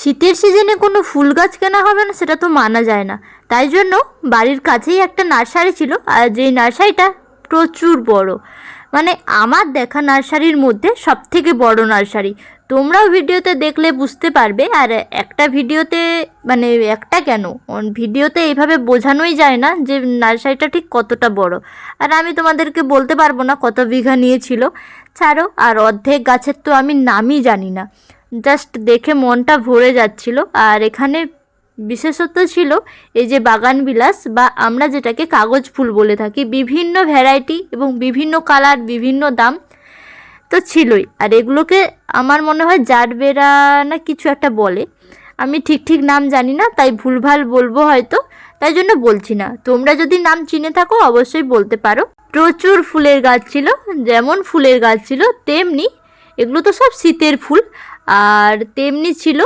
শীতের সিজনে কোনো ফুল গাছ কেনা হবে না, সেটা তো মানা যায় না। তাই জন্য বাড়ির কাছেই একটা নার্সারি ছিল, আর যেই নার্সারিটা প্রচুর বড়। মানে আমার দেখা নার্সারির মধ্যে সব থেকে বড় নার্সারি। তোমরাও ভিডিওতে দেখলে বুঝতে পারবে, আর একটা ভিডিওতে মানে একটা কেন? ভিডিওতে এইভাবে বোঝানোই যায় না যে নার্সারিটা ঠিক কতটা বড়। আর আমি তোমাদেরকে বলতে পারব না কত বিঘা নিয়েছিল। ছাড়ো, আর অর্ধেক গাছের তো আমি নামই জানি না। জাস্ট দেখে মনটা ভরে যাচ্ছিল। আর এখানে বিশেষত ছিল, এই যে বাগান বিলাস বা আমরা যেটাকে কাগজ ফুল বলে থাকি, বিভিন্ন ভ্যারাইটি এবং বিভিন্ন কালার বিভিন্ন দাম তো ছিলই। আর এগুলোকে আমার মনে হয় জারবেরা না কিছু একটা বলে। আমি ঠিক ঠিক নাম জানি না, তাই ভুলভাল বলব হয়তো, তাই জন্য বলছি না। তোমরা যদি নাম চিনে থাকো, অবশ্যই বলতে পারো। প্রচুর ফুলের গাছ ছিল, যেমন ফুলের গাছ ছিল, তেমনি এগুলো তো সব শীতের ফুল। আর তেমনি ছিল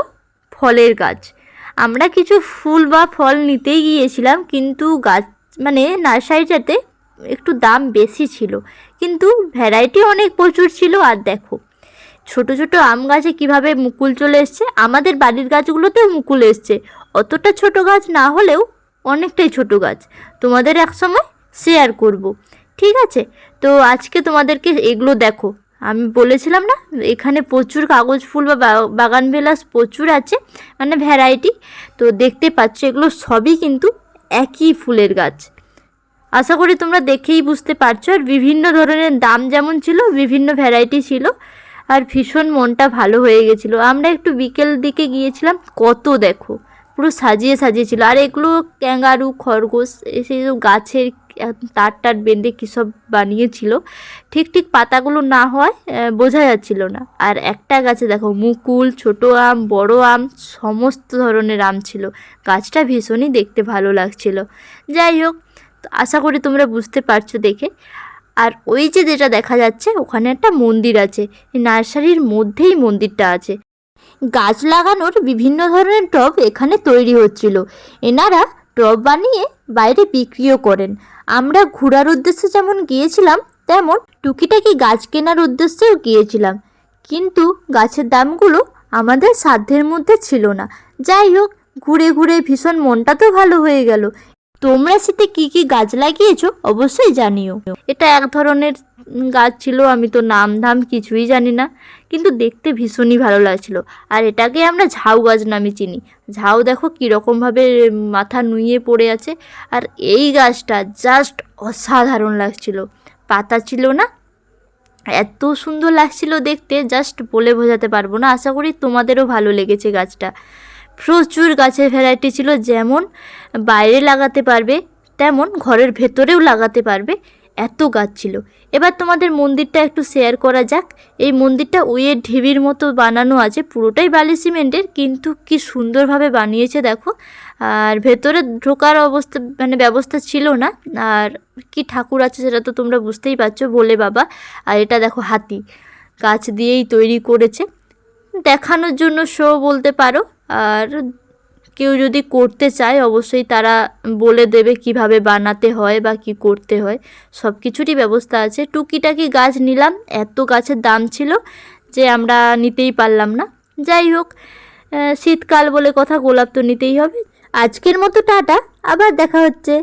ফলের গাছ। আমরা কিছু ফুল বা ফল নিতেই গিয়েছিলাম, কিন্তু গাছ মানে নার্সারিটাতে একটু দাম বেশি ছিল। কিন্তু ভ্যারাইটি অনেক প্রচুর ছিল, আর দেখো, ছোট ছোট আম গাছে কীভাবে মুকুল চলে এসছে, আমাদের বাড়ির গাছগুলোতেও মুকুল এসছে। অতটা ছোট গাছ না হলেও অনেকটাই ছোট গাছ। তোমাদের এক সময় শেয়ার করব। ঠিক আছে? তো আজকে তোমাদেরকে এগুলো দেখো। আমি বলেছিলাম না, এখানে প্রচুর কাগজ ফুল বা বাগান বেলাস প্রচুর আছে মানে ভ্যারাইটি তো দেখতে পাচ্ছ এগুলো সবই কিন্তু একই ফুলের গাছ। আশা করি তোমরা দেখেই বুঝতে পারছ, আর বিভিন্ন ধরনের দাম যেমন ছিল, বিভিন্ন ভ্যারাইটি ছিল, আর ভীষণ মনটা ভালো হয়ে গেছিল। আমরা একটু বিকেল দিকে গিয়েছিলাম, কত দেখো, পুরো সাজিয়ে সাজিয়ে ছিল। আর এগুলো ক্যাঙ্গারু, খরগোশ সব গাছের তার টার বেঁধে কী সব বানিয়েছিল? ঠিক ঠিক পাতাগুলো না আহ, বোঝা যাচ্ছিল না। আর একটা গাছে দেখো মুকুল ছোট আম বড় আম সমস্ত ধরনের আম ছিল। গাছটা ভীষণই দেখতে ভালো লাগছিল। যাই হোক আশা করি তোমরা বুঝতে পারছ দেখে। আর ওই যে যেটা দেখা যাচ্ছে ওখানে একটা মন্দির আছে। নার্সারির মধ্যেই মন্দিরটা আছে। গাছ লাগানোর বিভিন্ন ধরনের টব এখানে তৈরি হচ্ছিল। এনারা টব বানিয়ে বাইরে বিক্রিও করেন। আমরা ঘোরার উদ্দেশ্যে যেমন গিয়েছিলাম, তেমন টুকিটাকি গাছ কেনার উদ্দেশ্যেও গিয়েছিলাম। কিন্তু গাছের দামগুলো আমাদের সাধ্যের মধ্যে ছিল না। যাই হোক, ঘুরে ঘুরে ভীষণ মনটা তো ভালো হয়ে গেল। তোমরা শীতে কি কি গাছ লাগিয়েছো, অবশ্যই জানিও। এটা এক ধরনের গাছ ছিল, আমি তো নাম ধাম কিছুই জানি না, কিন্তু দেখতে ভীষণই ভালো লাগছিল। আর এটাকে আমরা ঝাউ গাছ নামে চিনি। ঝাউ দেখো কীরকমভাবে মাথা নুয়ে পড়ে আছে, আর এই গাছটা জাস্ট অসাধারণ লাগছিল। পাতা ছিল না, এত সুন্দর লাগছিল দেখতে জাস্ট বলে বোঝাতে পারব না। আশা করি তোমাদেরও ভালো লেগেছে গাছটা। প্রচুর গাছের ভ্যারাইটি ছিল, যেমন বাইরে লাগাতে পারবে, তেমন ঘরের ভেতরেও লাগাতে পারবে। এত গাছ ছিল। এবার তোমাদের মন্দিরটা একটু শেয়ার করা যাক। এই মন্দিরটা উইয়ের ঢিবির মতো বানানো আছে, পুরোটাই বালি সিমেন্টের, কিন্তু কি সুন্দরভাবে বানিয়েছে দেখো। আর ভেতরে ঢোকার অবস্থা মানে ব্যবস্থা ছিল না। আর কি ঠাকুর আছে সেটা তো তোমরা বুঝতেই পারছ বলে বাবা। আর এটা দেখো হাতি, গাছ দিয়েই তৈরি করেছে। দেখানোর জন্য শো বলতে পারো। আর কেউ যদি করতে চায়, অবশ্যই তারা বলে দেবে কীভাবে বানাতে হয় বা কি করতে হয়। সব কিছুরই ব্যবস্থা আছে। টুকিটাকি গাছ নিলাম। এত গাছের দাম ছিল যে আমরা নিতেই পারলাম না। যাই হোক শীতকাল বলে কথা, গোলাপ তো নিতেই হবে। আজকের মতো টাটা। আবার দেখা হচ্ছে।